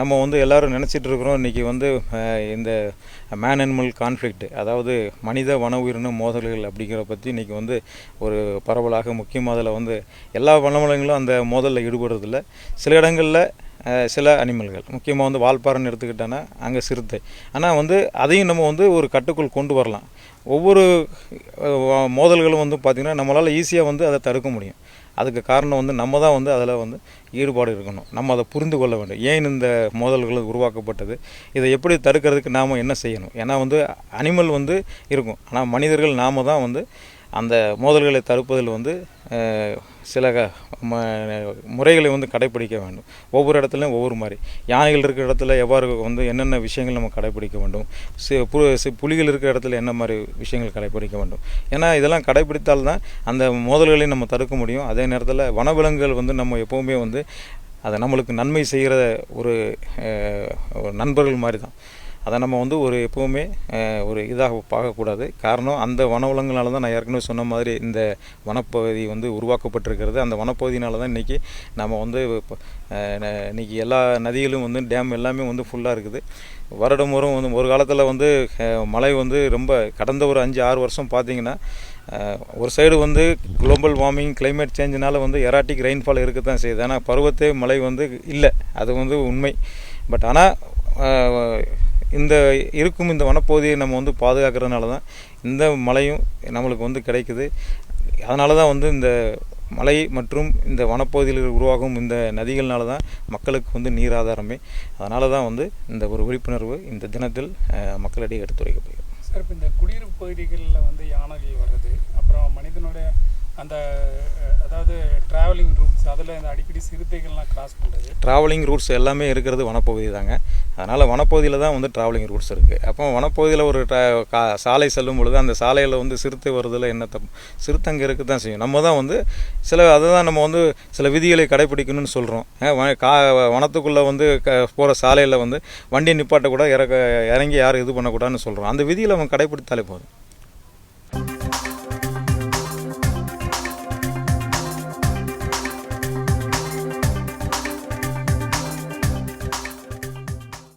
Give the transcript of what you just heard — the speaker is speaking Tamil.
நம்ம வந்து எல்லாரும் நினச்சிட்டு இருக்கிறோம் இன்றைக்கி வந்து இந்த மேன் அனிமல் கான்ஃப்ளிக்ட் அதாவது மனித வன உயிரின மோதல்கள் அப்படிங்கிற பற்றி இன்றைக்கி வந்து ஒரு பரவலாக முக்கியமாக அதில் வந்து எல்லா வனவளங்களும் அந்த மோதலில் ஈடுபடுறதில்ல. சில இடங்களில் சில அனிமல்கள் முக்கியமாக வந்து வால்பாறைன்னு எடுத்துக்கிட்டோன்னா அங்கே சிறுத்தை. ஆனால் வந்து அதையும் நம்ம வந்து ஒரு கட்டுக்குள் கொண்டு வரலாம். ஒவ்வொரு மோதல்களும் வந்து பார்த்திங்கன்னா நம்மளால் ஈஸியாக வந்து அதை தடுக்க முடியும். அதுக்கு காரணம் வந்து நம்ம தான் வந்து அதில் வந்து ஈடுபாடு இருக்கணும். நம்ம அதை புரிந்து கொள்ள வேண்டும். ஏன் இந்த மோதல்கள் உருவாக்கப்பட்டது? இதை எப்படி தடுக்கிறதுக்கு நாம் என்ன செய்யணும்? ஏன்னா வந்து அனிமல் வந்து இருக்கும். ஆனால் மனிதர்கள் நாம் தான் வந்து அந்த மோதல்களை தடுப்பதில் வந்து சில ம- முறைகளை வந்து கடைப்பிடிக்க வேண்டும். ஒவ்வொரு இடத்துலையும் ஒவ்வொரு மாதிரி. யானைகள் இருக்கிற இடத்துல எவ்வாறு வந்து என்னென்ன விஷயங்கள் நம்ம கடைப்பிடிக்க வேண்டும்? சி புலிகள் இருக்கிற இடத்துல என்ன மாதிரி விஷயங்கள் கடைப்பிடிக்க வேண்டும்? ஏன்னா இதெல்லாம் கடைப்பிடித்தால் தான் அந்த மோதல்களை நம்ம தடுக்க முடியும். அதே நேரத்தில் வனவிலங்குகள் வந்து நம்ம எப்போவுமே வந்து அதை நம்மளுக்கு நன்மை செய்கிற ஒரு நண்பர்கள் மாதிரி தான். அதை நம்ம வந்து ஒரு எப்போவுமே ஒரு இதாக பார்க்கக்கூடாது. காரணம் அந்த வனவிலங்குனால தான் நான் ஏற்கனவே சொன்ன மாதிரி இந்த வனப்பகுதி வந்து உருவாக்கப்பட்டிருக்கிறது. அந்த வனப்பகுதியினால தான் இன்றைக்கி நம்ம வந்து இன்றைக்கி இன்னைக்கு எல்லா நதிகளும் வந்து டேம் எல்லாமே வந்து ஃபுல்லாக இருக்குது. வருடம் வரும் வந்து ஒரு காலத்தில் வந்து மழை வந்து ரொம்ப கடந்த ஒரு அஞ்சு ஆறு வருஷம் பார்த்தீங்கன்னா ஒரு சைடு வந்து குளோபல் வார்மிங் கிளைமேட் சேஞ்சினால் வந்து எராட்டிக் ரெயின்ஃபால் இருக்க தான் செய்யுது. ஆனால் பருவத்தே மழை வந்து இல்லை. அது வந்து உண்மை. பட் ஆனால் இந்த இருக்கும் இந்த வனப்பகுதியை நம்ம வந்து பாதுகாக்கிறதுனால தான் இந்த மழையும் நம்மளுக்கு வந்து கிடைக்குது. அதனால தான் வந்து இந்த மலை மற்றும் இந்த வனப்பகுதியில் உருவாகும் இந்த நதிகள்னால தான் மக்களுக்கு வந்து நீர் ஆதாரமே அதனால தான் வந்து இந்த ஒரு விழிப்புணர்வு இந்த தினத்தில் மக்களிடையே எடுத்துரைக்கப்படுகிறது. சார் இப்போ இந்த குடியிருப்பு பகுதிகளில் வந்து யானைகள் வர்றது அப்புறம் மனிதனுடைய அந்த அதாவது ட்ராவலிங் ரூட்ஸ் அதில் இந்த அடிக்கடி சிறுத்தைகள்லாம் கிராஸ் பண்ணுறது ட்ராவலிங் ரூட்ஸ் எல்லாமே இருக்கிறது வனப்பகுதி தாங்க. அதனால் வனப்பகுதியில் தான் வந்து ட்ராவலிங் ரூட்ஸ் இருக்குது அப்போ வனப்பகுதியில் ஒரு கா- சாலை செல்லும் பொழுது அந்த சாலையில் வந்து சிறுத்தை வருதில் என்ன தப்பு சிறுத்தை அங்கே இருக்க தான் செய்யும். நம்ம தான் வந்து சில அதை தான் நம்ம வந்து சில விதிகளை கடைப்பிடிக்கணும்னு சொல்கிறோம் கா வனத்துக்குள்ளே வந்து க போகிற சாலையில் வந்து வண்டியை நிப்பாட்ட கூட இறக்க இறங்கி யாரும் இது பண்ணக்கூடாதுன்னு சொல்கிறோம் அந்த விதியில் அவங்க கடைப்பிடித்தாலே போதும்.